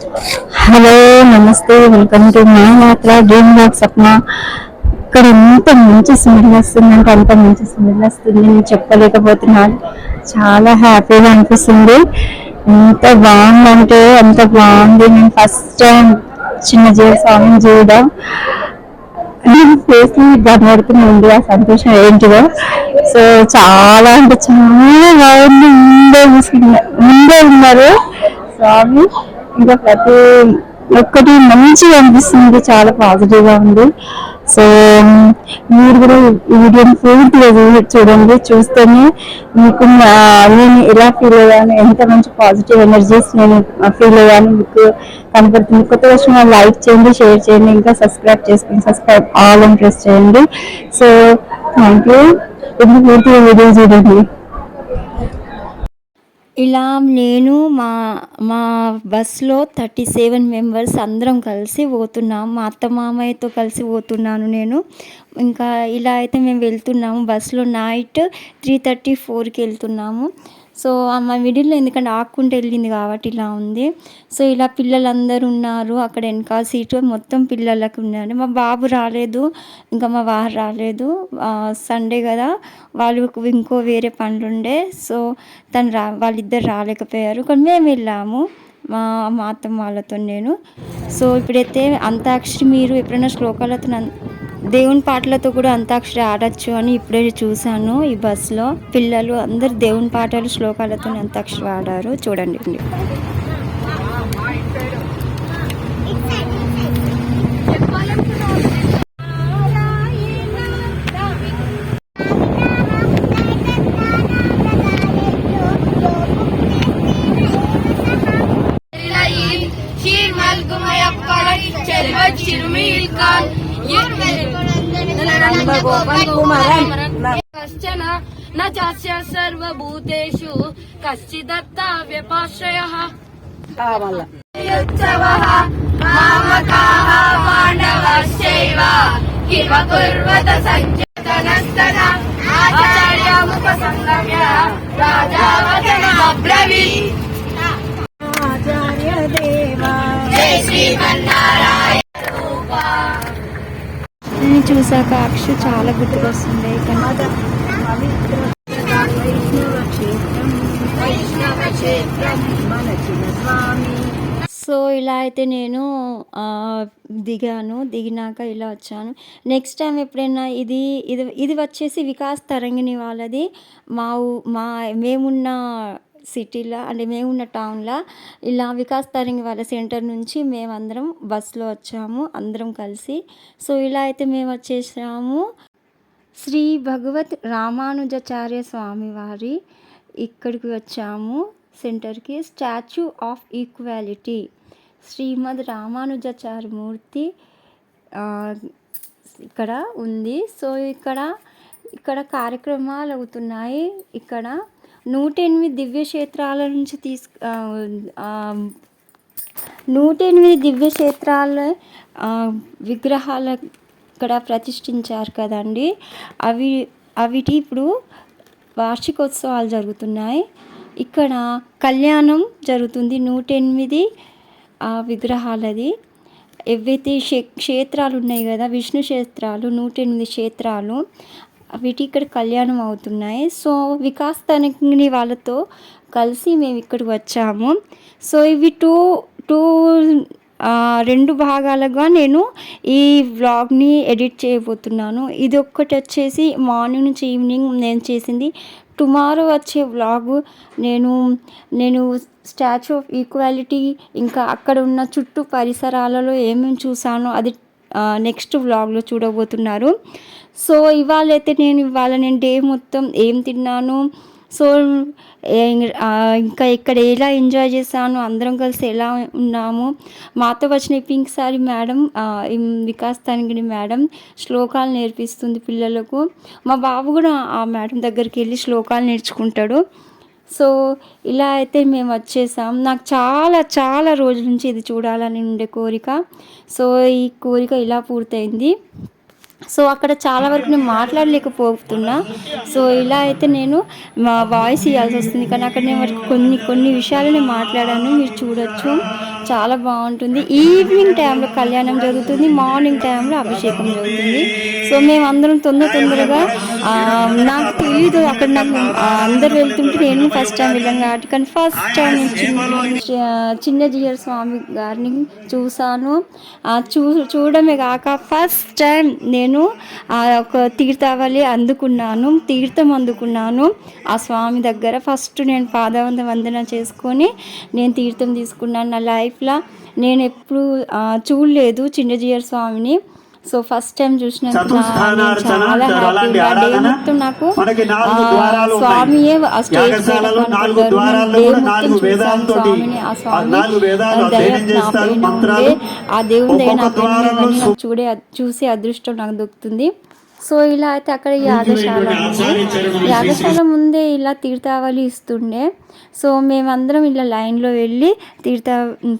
Hello నమస్తే welcome to మా యాత్ర. Dream walk Swapna. ఇక్కడ ఎంత మంచి స్మెల్ వస్తుందంటే అంత మంచి స్మెల్ వస్తుంది నేను చెప్పలేకపోతున్నాను. చాలా హ్యాపీగా అనిపిస్తుంది. ఎంత బాగుందంటే అంత బాగుంది. నేను ఫస్ట్ టైం చిన్న జీవ స్వామిని చూడడం. నేను ఫేస్ కనబడుతుంది ఆ సంతోషం ఏంటిదో. సో చాలా అంటే చాలా బాగుంది. ముందే ముందే ఉన్నారు స్వామి ఇంకా ప్రతి ఒక్కటి మంచిగా అనిపిస్తుంది చాలా పాజిటివ్గా ఉంది. సో మీరు కూడా ఈ వీడియోని పూర్తిగా చూడండి. చూస్తేనే మీకు నేను ఎలా ఫీల్ అయ్యాను ఎంత మంచి పాజిటివ్ ఎనర్జీస్ నేను ఫీల్ అయ్యాను మీకు కనపడుతుంది. కొత్త వచ్చిన లైక్ చేయండి షేర్ చేయండి ఇంకా సబ్స్క్రైబ్ చేసుకోండి సబ్స్క్రైబ్ ఆల్ అని ప్రెస్ చేయండి. సో థ్యాంక్ యూ ఇది పూర్తిగా వీడియో చూడండి? ఇలా నేను మా మా బస్లో థర్టీ సెవెన్ మెంబర్స్ అందరం కలిసి పోతున్నాం. మా అత్త మామయ్యతో కలిసి పోతున్నాను నేను. ఇంకా ఇలా అయితే మేము వెళ్తున్నాము. బస్సులో నైట్ త్రీ థర్టీ ఫోర్కి వెళ్తున్నాము. సో మా మిడిల్లో ఎందుకంటే ఆకుంటే వెళ్ళింది కాబట్టి ఇలా ఉంది. సో ఇలా పిల్లలందరూ ఉన్నారు. అక్కడ వెనకాల సీటు మొత్తం పిల్లలకు ఉన్నారు మా బాబు రాలేదు. ఇంకా మా వారు రాలేదు. సండే కదా. వాళ్ళు ఇంకో వేరే పనులు ఉండే సో తను రా వాళ్ళిద్దరు రాలేకపోయారు. కానీ మేము వెళ్ళాము. మా మా అత్తమ్మ వాళ్ళతో నేను. సో ఇప్పుడైతే అంతాక్షరి మీరు ఎప్పుడైనా శ్లోకాలతో నన్- దేవుని పాటలతో కూడా అంతాక్షరి ఆడచ్చు అని ఇప్పుడే చూశాను ఈ బస్సులో. పిల్లలు అందరు దేవుని పాటలు శ్లోకాలతో అంతాక్షరి ఆడారు చూడండి. कश्चन न चास्य सर्वभूतेषु कश्चिदत्ता व्यपाश्रयः युत्सवः मामकाः पाण्डवश्चैव किम कुर्वत सञ्चतनस्तन आचार्यमुपसङ्गम्य राजा वचनमब्रवीत् जय श्रीमन्नारायण। నేను చూసాక అక్షు చాలా గుర్తుకొస్తుంది. సో ఇలా అయితే నేను దిగాను. దిగినాక ఇలా వచ్చాను. నెక్స్ట్ టైం ఎప్పుడైనా ఇది ఇది ఇది వచ్చేసి వికాస్ తరంగిణి వాళ్ళది. మా ఊ- మా మేమున్న సిటీలో అంటే మేము ఉన్న టౌన్లో ఇలా వికాస్ తరంగి వాళ్ళ సెంటర్ నుంచి మేమందరం బస్సులో వచ్చాము అందరం కలిసి. సో ఇలా అయితే మేము వచ్చేసాము. శ్రీ భగవత్ రామానుజాచార్య స్వామి వారి ఇక్కడికి వచ్చాము సెంటర్కి. Statue of equality. Shrimad Ramanujacharya మూర్తి ఇక్కడ ఉంది. సో ఇక్కడ ఇక్కడ కార్యక్రమాలు అవుతున్నాయి. ఇక్కడ నూట ఎనిమిది దివ్య క్షేత్రాల నుంచి తీసు నూట ఎనిమిది దివ్య క్షేత్రాల విగ్రహాల ఇక్కడ ప్రతిష్ఠించారు కదండి. అవి అవిటి ఇప్పుడు వార్షికోత్సవాలు జరుగుతున్నాయి. ఇక్కడ కళ్యాణం జరుగుతుంది నూట ఎనిమిది ఆ విగ్రహాలది. ఏవైతే క్షే క్షేత్రాలు ఉన్నాయి కదా విష్ణు క్షేత్రాలు నూట ఎనిమిది క్షేత్రాలు. వీటి ఇక్కడ కళ్యాణం అవుతున్నాయి. సో వికాస్ తనని వాళ్ళతో కలిసి మేము ఇక్కడికి వచ్చాము. సో ఇవి టూ టూ రెండు భాగాలుగా నేను ఈ వ్లాగ్ని ఎడిట్ చేయబోతున్నాను. ఇది ఒక్కటి వచ్చేసి మార్నింగ్ నుంచి ఈవినింగ్ నేను చేసింది. టుమారో వచ్చే వ్లాగు నేను నేను స్టాచ్యూ ఆఫ్ ఈక్వాలిటీ ఇంకా అక్కడ ఉన్న చుట్టూ పరిసరాలలో ఏమేమి చూసానో అది నెక్స్ట్ వ్లాగ్లో చూడబోతున్నారు. సో ఇవాళ అయితే నేను ఇవాళ నేను డే మొత్తం ఏం తిన్నాను? సో ఇంకా ఇక్కడ ఎలా ఎంజాయ్ చేశాను? అందరం కలిసి ఎలా ఉన్నాము? మాతో వచ్చిన pink sari madam Vikas Tanagidi madam శ్లోకాలు నేర్పిస్తుంది పిల్లలకు. మా బాబు కూడా ఆ మేడం దగ్గరికి వెళ్ళి శ్లోకాలు నేర్చుకుంటాడు. సో ఇలా అయితే మేము వచ్చేసాం. నాకు చాలా చాలా రోజుల నుంచి ఇది చూడాలని ఉండే కోరిక. సో ఈ కోరిక ఇలా పూర్తయింది. సో అక్కడ చాలా వరకు నేను మాట్లాడలేకపోతున్నా. సో ఇలా అయితే నేను మా వాయిస్ ఇవ్వాల్సి వస్తుంది. కానీ అక్కడ నేను వరకు కొన్ని కొన్ని విషయాలు నేను మాట్లాడాను. మీరు చూడొచ్చు. చాలా బాగుంటుంది. ఈవినింగ్ టైంలో కళ్యాణం జరుగుతుంది మార్నింగ్ టైంలో అభిషేకం జరుగుతుంది. సో మేమందరం తొందర తొందరగా నాకు తెలీదు అక్కడ నాకు అందరు వెళ్తుంటే నేను ఫస్ట్ టైం వెళ్ళాను కాబట్టి కానీ ఫస్ట్ టైం నేను చిన్న జియర్ స్వామి గారిని చూశాను. చూ చూడమే కాక ఫస్ట్ టైం నేను ఒక తీర్థావళి అందుకున్నాను తీర్థం అందుకున్నాను. ఆ స్వామి దగ్గర ఫస్ట్ నేను పాదవంద వందన చేసుకొని నేను తీర్థం తీసుకున్నాను. నా లైఫ్ లైఫ్లో నేను ఎప్పుడు చూడలేదు చిన్నజీయర్ స్వామిని. సో ఫస్ట్ టైం చూసినందుకు నా- నేను చాలా హ్యాపీ ఆ డే మొత్తం నాకు. స్వామియే స్టేజ్ స్వామిని. ఆ స్వామి దయ ఆ దేవుని దయ నాకు చూడే చూసే అదృష్టం నాకు దొరుకుతుంది. సో ఇలా అయితే అక్కడ యాగశాల ఉంది. యాగశాల ముందే ఇలా తీర్థావళి ఇస్తుండే. సో మేమందరం ఇలా లైన్లో వెళ్ళి తీర్థ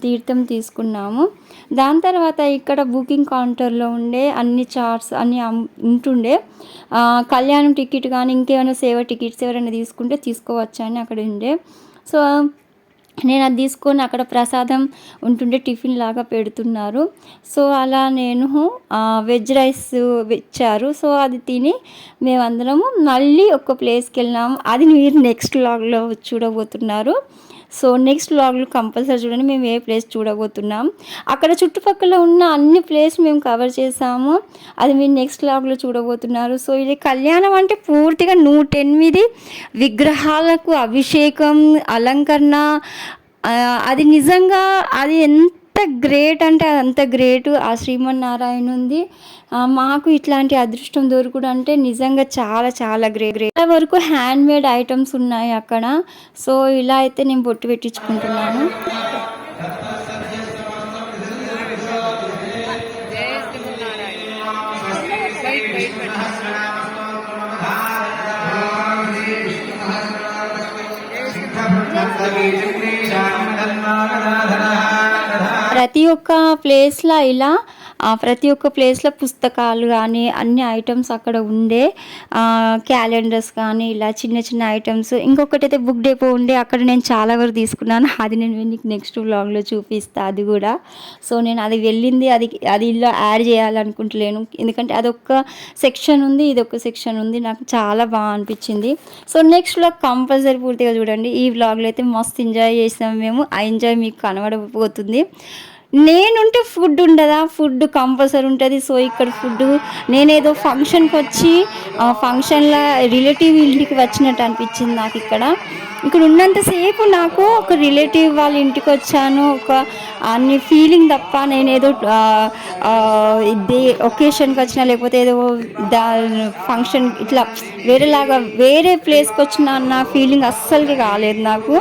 తీర్థం తీసుకున్నాము. దాని తర్వాత ఇక్కడ బుకింగ్ కౌంటర్లో ఉండే అన్ని చార్ట్స్ అన్ని ఉంటుండే. కళ్యాణం టికెట్ కానీ ఇంకేమైనా సేవ టికెట్స్ ఎవరైనా తీసుకుంటే తీసుకోవచ్చు అని అక్కడ ఉండే. సో నేను అది తీసుకొని అక్కడ ప్రసాదం ఉంటుండే టిఫిన్ లాగా పెడుతున్నారు. సో అలా నేను వెజ్ రైస్ ఇచ్చారు. సో అది తిని మేమందరము మళ్ళీ ఒక ప్లేస్కి వెళ్ళినాము. అది మీరు నెక్స్ట్ లాగ్లో చూడబోతున్నారు. సో నెక్స్ట్ వ్లాగ్లో కంపల్సరీ చూడండి మేము ఏ ప్లేస్ చూడబోతున్నాం. అక్కడ చుట్టుపక్కల ఉన్న అన్ని ప్లేస్ మేము కవర్ చేసాము. అది మీరు నెక్స్ట్ వ్లాగ్లో చూడబోతున్నారు. సో ఇది కళ్యాణం అంటే పూర్తిగా నూట ఎనిమిది విగ్రహాలకు అభిషేకం అలంకరణ అది నిజంగా అది ఎంత గ్రేట్ అంటే అది అంత గ్రేట్ ఆ శ్రీమన్నారాయణ ఉంది మాకు ఇట్లాంటి అదృష్టం దొరకడం అంటే నిజంగా చాలా చాలా గ్రే గ్రే వరకు హ్యాండ్ మేడ్ ఐటమ్స్ ఉన్నాయి అక్కడ. సో ఇలా అయితే నేను బొట్టు పెట్టించుకుంటున్నాను. ప్రతి ఒక్క ప్లేస్లో ఇలా ప్రతి ఒక్క ప్లేస్లో పుస్తకాలు కానీ అన్ని ఐటమ్స్ అక్కడ ఉండే క్యాలెండర్స్ కానీ ఇలా చిన్న చిన్న ఐటమ్స్ ఇంకొకటి అయితే బుక్ డేపో ఉండే అక్కడ నేను చాలా వరకు తీసుకున్నాను. అది నేను నీకు నెక్స్ట్ వ్లాగ్లో చూపిస్తాను అది కూడా. సో నేను అది వెళ్ళింది అది అది ఇలా యాడ్ చేయాలనుకుంటలేను ఎందుకంటే అదొక సెక్షన్ ఉంది ఇదొక సెక్షన్ ఉంది. నాకు చాలా బాగా అనిపించింది. సో నెక్స్ట్ బ్లాగ్ కంపల్సరీ పూర్తిగా చూడండి. ఈ వ్లాగ్లో అయితే మస్తు ఎంజాయ్ చేసాము మేము. ఆ ఎంజాయ్ మీకు కనబడబోతుంది. నేనుంటే ఫుడ్ ఉండదా? ఫుడ్ కంపల్సరీ ఉంటుంది. సో ఇక్కడ ఫుడ్ నేనేదో ఫంక్షన్కి వచ్చి ఆ ఫంక్షన్లో రిలేటివ్ ఇంటికి వచ్చినట్టు అనిపించింది నాకు ఇక్కడ. ఇక్కడ ఉన్నంతసేపు నాకు ఒక రిలేటివ్ వాళ్ళ ఇంటికి వచ్చాను. ఒక అన్ని ఫీలింగ్ తప్ప నేనేదో ఆ, ఒకేషన్కి వచ్చినా లేకపోతే ఏదో దా ఫంక్షన్ ఇట్లా వేరేలాగా వేరే ప్లేస్కి వచ్చిన అన్న ఫీలింగ్ అస్సలు కాలేదు నాకు.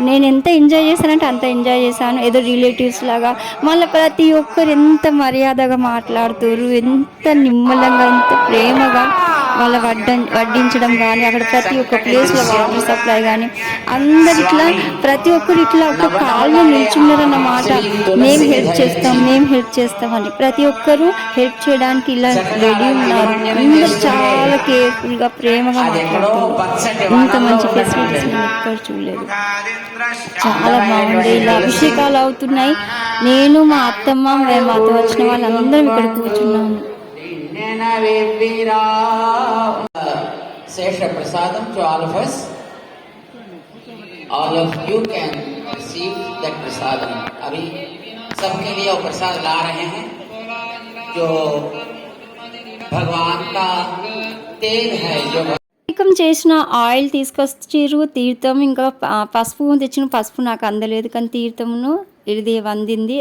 నేను ఎంత ఎంజాయ్ చేశానంటే అంత ఎంజాయ్ చేశాను. ఏదో రిలేటివ్స్ లాగా మళ్ళీ ప్రతి ఒక్కరు ఎంత మర్యాదగా మాట్లాడుతారు ఎంత నిమ్మలంగా ఎంత ప్రేమగా. వాళ్ళ వడ్డ వడ్డించడం కానీ అక్కడ ప్రతి ఒక్క ప్లేస్లో వాటర్ సప్లై కానీ అందరు ఇట్లా ప్రతి ఒక్కరు ఇట్లా ఒక కాళ్ళు నిల్చున్నారన్నమాట. మేము హెల్ప్ చేస్తాం మేము హెల్ప్ చేస్తాం అని. ప్రతి ఒక్కరు హెల్ప్ చేయడానికి ఇలా రెడీ ఉన్నారు. అందరు చాలా కేర్ఫుల్గా ప్రేమగా మాట్లాడుతున్నారు. ఇంత మంచి ఫెసిలిటీస్ నేను ఎక్కడ చూడలేదు. చాలా బాగుంది. ఇలా అభిషేకాలు అవుతున్నాయి. నేను మా అత్తమ్మ మేము అత్త వచ్చిన వాళ్ళందరం ఇక్కడ కూర్చున్నాము. Sesha Prasadam to all of us. All of you can receive that prasadam. अभी सबके लिए वो प्रसाद ला रहे हैं जो भगवान का तेल है जो అభిషేకం చేసిన ఆయిల్ తీసుకొచ్చిర్రు తీర్థం ఇంకా ప- పసుపు తెచ్చిన పసుపు నాకు అందలేదు కానీ తీర్థమును ఇది వందింది.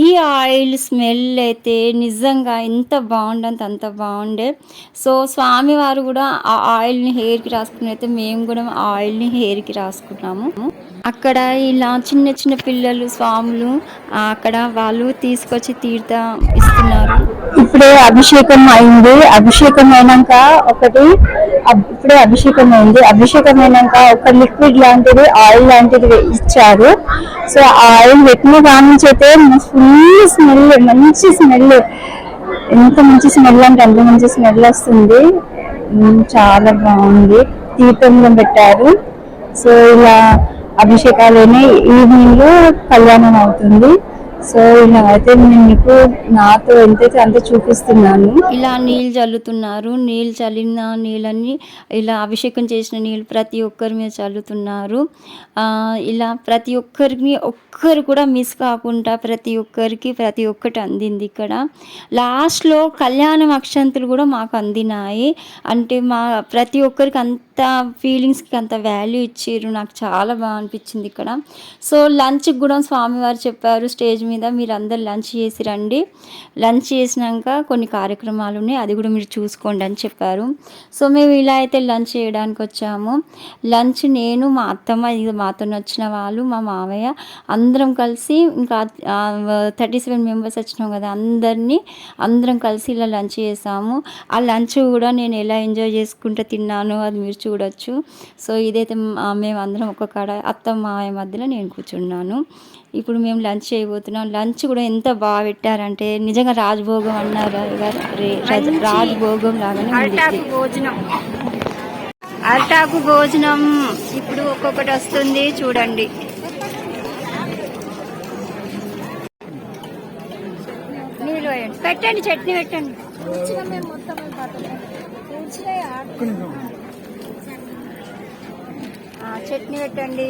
ఈ ఆయిల్ స్మెల్ అయితే నిజంగా ఎంత బాగుండంత అంత బాగుండే. సో స్వామివారు కూడా ఆ ఆయిల్ని హెయిర్కి రాసుకుని అయితే మేము కూడా ఆ ఆయిల్ని హెయిర్కి రాసుకున్నాము. అక్కడ ఇలా చిన్న చిన్న పిల్లలు స్వాములు అక్కడ వాళ్ళు తీసుకొచ్చి తీర్థం ఇస్తున్నారు. ఇప్పుడే అభిషేకం అయింది. అభిషేకం అయినాక ఒకటి ఇప్పుడే అభిషేకం అయింది. అభిషేకం అయినాక ఒక లిక్విడ్ లాంటిది ఆయిల్ లాంటిది ఇచ్చారు. సో ఆ ఆయిల్ పెట్టిన దాని నుంచి అయితే ఫుల్ స్మెల్ మంచి స్మెల్. ఎంత మంచి స్మెల్ అంటే అంత మంచి స్మెల్ వస్తుంది. చాలా బాగుంది. తీర్థంలో పెట్టారు. సో ఇలా అభిషేకాలనే ఈవినింగ్లో కళ్యాణం అవుతుంది. సో అయితే నేను మీకు నాతో ఎంతైతే అంత చూపిస్తున్నాను. ఇలా నీళ్ళు చల్లుతున్నారు. నీళ్ళు చల్లిన నీళ్ళని ఇలా అభిషేకం చేసిన నీళ్ళు ప్రతి ఒక్కరి మీద చల్లుతున్నారు. ఇలా ప్రతి ఒక్కరికి ఒక్కరు కూడా మిస్ కాకుండా ప్రతి ఒక్కరికి ప్రతి ఒక్కటి అందింది ఇక్కడ. లాస్ట్లో కళ్యాణం అక్షంతులు కూడా మాకు అందినాయి. అంటే మా ప్రతి ఒక్కరికి అంత ఫీలింగ్స్కి అంత వాల్యూ ఇచ్చారు నాకు చాలా బాగా అనిపించింది ఇక్కడ. సో లంచ్కి కూడా స్వామివారు చెప్పారు స్టేజ్ మీద మీరు అందరు లంచ్ చేసి రండి. లంచ్ చేసినాక కొన్ని కార్యక్రమాలు ఉన్నాయి అది కూడా మీరు చూసుకోండి అని చెప్పారు. సో మేము ఇలా అయితే లంచ్ చేయడానికి వచ్చాము. లంచ్ నేను మా అత్తమ్మ ఇది మాతో వచ్చిన వాళ్ళు మా మామయ్య అందరం కలిసి ఇంకా థర్టీ సెవెన్ మెంబర్స్ వచ్చినాం కదా అందరినీ అందరం కలిసి ఇలా లంచ్ చేసాము. ఆ లంచ్ కూడా నేను ఎలా ఎంజాయ్ చేసుకుంటూ తిన్నాను అది మీరు చూడొచ్చు. సో ఇదైతే మేము అందరం ఒక కాడ అత్తమ్మ మామయ్య మధ్యలో నేను కూర్చున్నాను. ఇప్పుడు మేము లంచ్ చేయబోతున్నాం. లంచ్ కూడా ఎంత బాగా పెట్టారంటే నిజంగా రాజభోగం అన్నారు రాజభోగం లాగానే. భోజనం. అరటాకు భోజనం ఇప్పుడు ఒక్కొక్కటి వస్తుంది చూడండి. నీళ్ళు పెట్టండి చట్నీ పెట్టండి. చట్నీ పెట్టండి.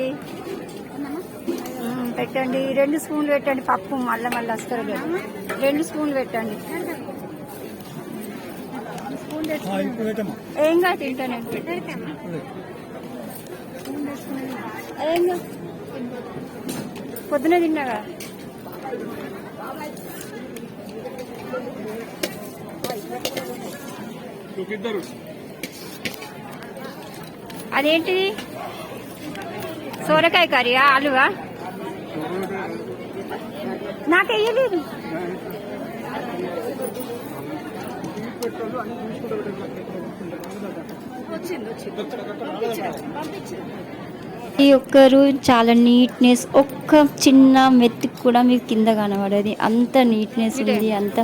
పెట్టండి. రెండు స్పూన్లు పెట్టండి పప్పు మళ్ళీ మళ్ళీ వస్తారు కదా రెండు స్పూన్లు పెట్టండి. ఏం కాదు తింటాను. పొద్దున తిన్నాగా అదేంటిది? సోరకాయ కర్రీ ఆలుగా నాకు వేయలేదు ఈ ఒక్కరు చాలా నీట్నెస్ ఒక్క చిన్న మెత్తికి కూడా మీకు కింద కనబడది అంత నీట్నెస్ ఉంది అంత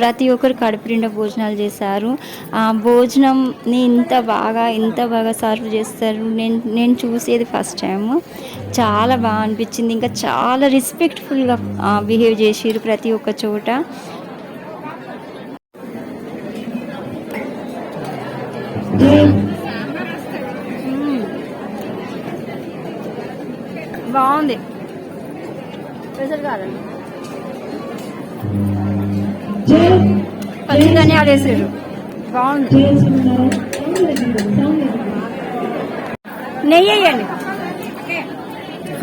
ప్రతి ఒక్కరు కడుపునిండా భోజనాలు చేశారు. ఆ భోజనంని ఇంత బాగా ఇంత బాగా సర్వ్ చేస్తారు. నేను నేను చూసేది ఫస్ట్ టైం చాలా బాగా అనిపించింది. ఇంకా చాలా రెస్పెక్ట్ఫుల్గా బిహేవ్ చేసారు ప్రతి ఒక్క చోట. బాగుంది. స్పెషల్ కాదండి. పచ్చి ధనియాలు వేసారు బాగుంది. నెయ్యి వేయండి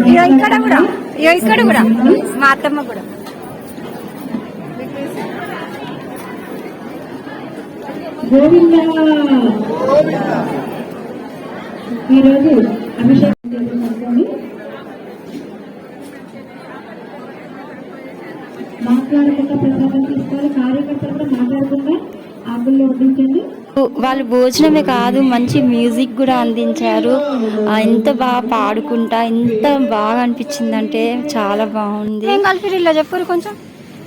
ఇగో ఇక్కడ కూడా ఇగో ఇక్కడ కూడా మా అత్తమ్మ కూడా. ఈరోజు అభిషేకం చేసుకుంటుంది మాట్లాడకుండా ప్రసాదం వాళ్ళు భోజనమే కాదు మంచి మ్యూజిక్ కూడా అందించారు. ఎంత బాగా పాడుకుంటా ఎంత బాగా అనిపించిందంటే చాలా బాగుంది. ఏం కలిపి ఇలా చెప్పరు కొంచెం?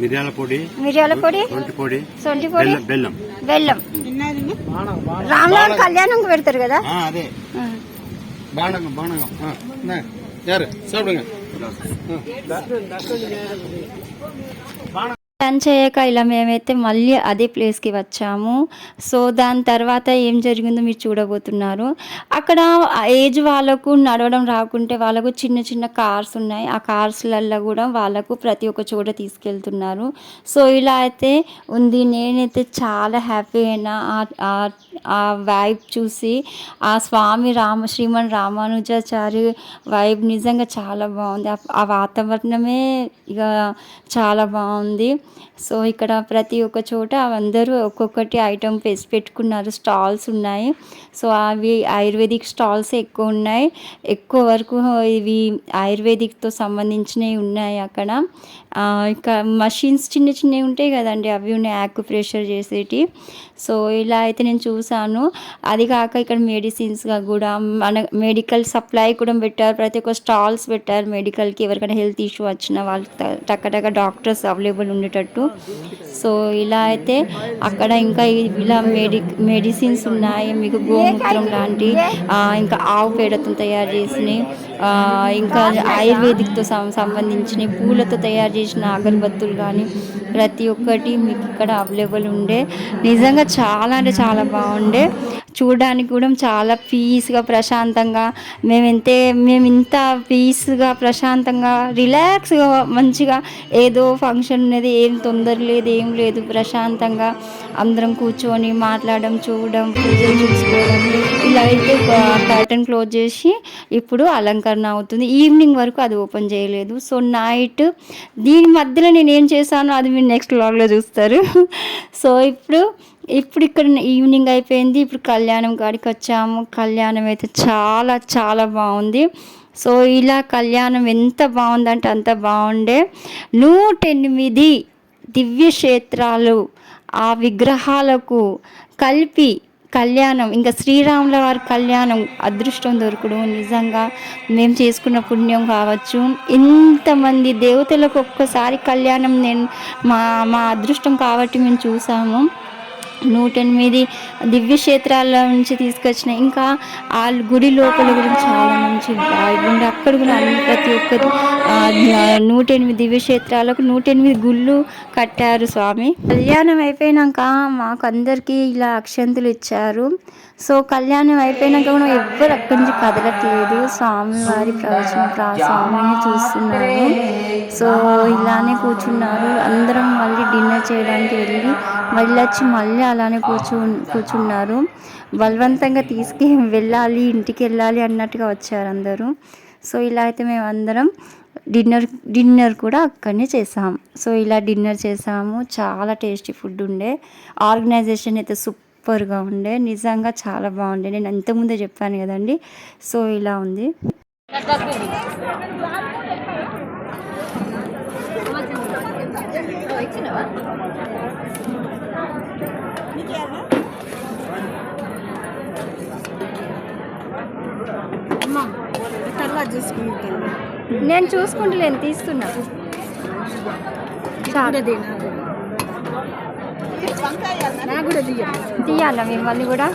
మిరియాల పొడి మిరియాల పొడి రొంటి పొడి సొంటి పొడి బెల్లం బెల్లం. రామలాల్ కళ్యాణం పెడతారు కదా? ఆ, అదే. బాణంగం బాణంగం నా, పని చేయక ఇలా మేమైతే మళ్ళీ అదే ప్లేస్కి వచ్చాము. సో దాని తర్వాత ఏం జరిగిందో మీరు చూడబోతున్నారు. అక్కడ ఏజ్ వాళ్ళకు నడవడం రాకుంటే వాళ్ళకు చిన్న చిన్న కార్స్ ఉన్నాయి. ఆ కార్స్లల్లో కూడా వాళ్ళకు ప్రతి ఒక్క చోట తీసుకెళ్తున్నారు. సో ఇలా అయితే ఉంది. నేనైతే చాలా హ్యాపీ అయినా ఆ వైబ్ చూసి ఆ స్వామి రామ శ్రీమన్ రామానుజాచారి వైబ్ నిజంగా చాలా బాగుంది. ఆ వాతావరణమే ఇక చాలా బాగుంది. సో ఇక్కడ ప్రతి ఒక్క చోట అందరూ ఒక్కొక్కటి ఐటమ్ వేసి పెట్టుకున్నారు. స్టాల్స్ ఉన్నాయి. సో అవి ఆయుర్వేదిక్ స్టాల్స్ ఎక్కువ ఉన్నాయి. ఎక్కువ వరకు ఇవి ఆయుర్వేదిక్తో సంబంధించినవి ఉన్నాయి అక్కడ. ఇంకా మషిన్స్ చిన్న చిన్నవి ఉంటాయి కదండి అవి ఉన్నాయి. యాక్యుప్రెషర్ చేసేటి. సో ఇలా అయితే నేను చూసాను అది కాక ఇక్కడ మెడిసిన్స్గా కూడా మన మెడికల్ సప్లై కూడా పెట్టారు. ప్రతి ఒక్క స్టాల్స్ పెట్టారు మెడికల్కి. ఎవరికైనా హెల్త్ ఇష్యూ వచ్చినా వాళ్ళకి టక్కటక్క డాక్టర్స్ అవైలబుల్ ఉండేటట్టు. సో ఇలా అయితే అక్కడ ఇంకా ఇలా మెడి మెడిసిన్స్ ఉన్నాయి. మీకు గోమూత్రం లాంటి ఇంకా ఆవు పేడతో తయారు చేసినవి. ఇంకా ఆయుర్వేదిక్తో సం- సంబంధించిన పూలతో తయారు చేసిన అగరబత్తులు కానీ ప్రతి ఒక్కటి మీకు ఇక్కడ అవైలబుల్ ఉండే. నిజంగా చాలా అంటే చాలా బాగుండే. చూడడానికి కూడా చాలా పీస్గా ప్రశాంతంగా మేము ఎంతే మేము ఇంత పీస్గా ప్రశాంతంగా రిలాక్స్గా మంచిగా ఏదో ఫంక్షన్ అనేది ఏం తొందర లేదు ఏం లేదు ప్రశాంతంగా అందరం కూర్చొని మాట్లాడడం చూడడం పూజలు చూసుకోవడం. ఇలా అయితే కర్టన్ క్లోజ్ చేసి ఇప్పుడు అలంకరణ అవుతుంది. ఈవినింగ్ వరకు అది ఓపెన్ చేయలేదు. సో నైట్ దీని మధ్యలో నేను ఏం చేశానో అది మీరు నెక్స్ట్ వ్లాగ్లో చూస్తారు. సో ఇప్పుడు ఇప్పుడు ఇక్కడ ఈవినింగ్ అయిపోయింది. ఇప్పుడు కళ్యాణం కాడికి వచ్చాము. కళ్యాణం అయితే చాలా చాలా బాగుంది. సో ఇలా కళ్యాణం ఎంత బాగుందంటే అంత బాగుండే. నూట ఎనిమిది దివ్య క్షేత్రాలు ఆ విగ్రహాలకు కలిపి కళ్యాణం ఇంకా శ్రీరాముల వారి కళ్యాణం అదృష్టం దొరకడం. నిజంగా మేము చేసుకున్న పుణ్యం కావచ్చు. ఇంతమంది దేవతలకు ఒక్కసారి కళ్యాణం నేను మా మా అదృష్టం కాబట్టి మేము చూసాము. నూట ఎనిమిది దివ్య నుంచి తీసుకొచ్చిన ఇంకా ఆ గుడి లోపల గురించి చాలా మంచి బాగుంది అక్కడ కూడా ప్రతి ఒక్కటి నూట ఎనిమిది దివ్యక్షేత్రాలకు నూట ఎనిమిది గుళ్ళు కట్టారు స్వామి. కళ్యాణం అయిపోయినాక మాకు అందరికీ ఇలా అక్షంతులు ఇచ్చారు. సో కళ్యాణం అయిపోయినాక కూడా ఎవ్వరు అక్కడి నుంచి కదలట్లేదు. స్వామి వారి ప్రవచన ప్రా స్వామిని చూస్తున్నారు సో ఇలానే కూర్చున్నారు. అందరం మళ్ళీ డిన్నర్ చేయడానికి వెళ్ళి మళ్ళీ వచ్చి మళ్ళీ అలానే కూర్చు కూర్చున్నారు. బలవంతంగా తీసుకు వెళ్ళాలి ఇంటికి వెళ్ళాలి అన్నట్టుగా వచ్చారు అందరూ. సో ఇలా అయితే మేము అందరం డిన్నర్ డిన్నర్ కూడా అక్కడనే చేసాం. సో ఇలా డిన్నర్ చేసాము. చాలా టేస్టీ ఫుడ్ ఉండే. ఆర్గనైజేషన్ అయితే సూపర్గా ఉండే. నిజంగా చాలా బాగుండే. నేను అంతకుముందే చెప్పాను కదండి. సో ఇలా ఉంది. నేను చూసుకుంటలేను తీస్తున్నా. తీయాలా మిమ్మల్ని కూడా?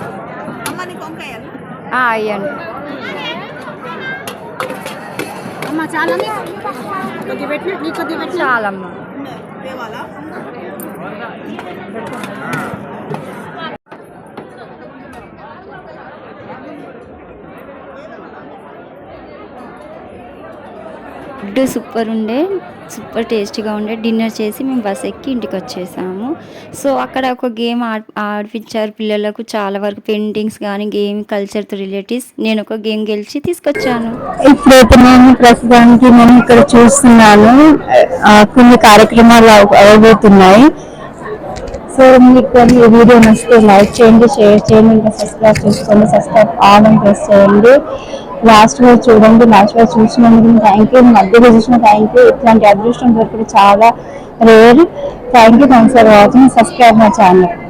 అయ్యండి చాలమ్మా. ఫుడ్ సూపర్ ఉండే సూపర్ టేస్టీగా ఉండే డిన్నర్ చేసి మేము బస్ ఎక్కి ఇంటికి వచ్చేసాము. సో అక్కడ ఒక గేమ్ ఆడ్ ఆడిపించారు పిల్లలకు. చాలా వరకు పెయింటింగ్స్ కానీ గేమ్ కల్చర్తో రిలేటివ్స్. నేను ఒక గేమ్ గెలిచి తీసుకొచ్చాను. ఇప్పుడైతే నేను ప్రస్తుతానికి నేను ఇక్కడ చూస్తున్నాను. కొన్ని కార్యక్రమాలు అవబోతున్నాయి. సో మీకు ఈ వీడియో నచ్చితే లైక్ చేయండి షేర్ చేయండి ఇంకా సబ్స్క్రైబ్ చేసుకోండి సబ్స్క్రైబ్ ఆన్ ప్రెస్ చేయండి. లాస్ట్ వరకు చూడండి లాస్ట్ వరకు చూసినందుకు థ్యాంక్ యూ మధ్యలో చూసిన థ్యాంక్ యూ ఇట్లాంటి అదృష్టం దొరకడం చాలా rare thank you thanks for watching subscribe my channel